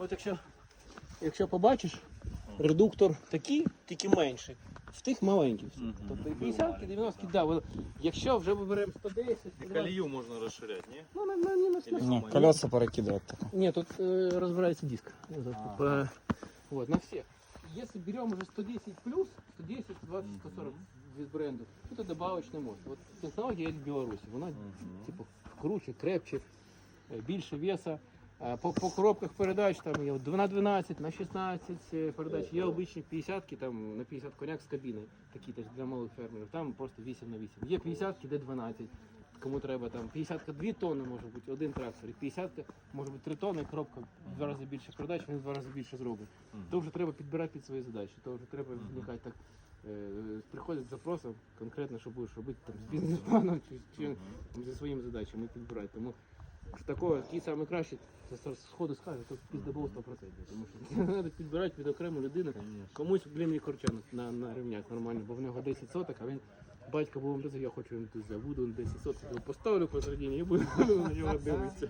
От якщо, якщо побачиш, редуктор такий, тільки менший. В тих маленьких. всі. Мгм. Тобто і 50 і 90 да, воно- Якщо вже ми беремо 110, І 120, колію можна розширяти, ні? ну на, на, на, на, Или Не, колеса перекидывать только. Нет, тут э, разбирается диск. Вот, А. по- вот, на всех. Если берем уже 110 плюс, 110, 120, 140 без бренду, это добавочный мост. Вот технология есть в Беларуси. Вона типу круче, крепче, е, більше веса. Е, По, по коробках передач там є на 12, на 16 е, передач. Є обичні 50 там на 50 коняк з кабіною, такі теж для малих фермерів. Там просто 8 на 8. Є 50-ки, де 12. Кому треба там 50 2 тонни може бути один трактор, і 50 може бути 3 тонни, коробка в два рази більше передач, він в два рази більше зробить. То вже треба підбирати під свої задачі, то вже треба вникати так. е, Приходять з запросом конкретно, що будеш робити там з бізнес-планом чи, чи зі своїми задачами підбирати. Тому що такого, який саме краще, це сходу скаже, то піздобол 100%. Тому що треба підбирати під окрему людину. Комусь, блін, і на, на рівнях нормально, бо в нього 10 соток, а він батько був я хочу йому тут забуду 10 соток, його поставлю посередині і буду на нього дивитися.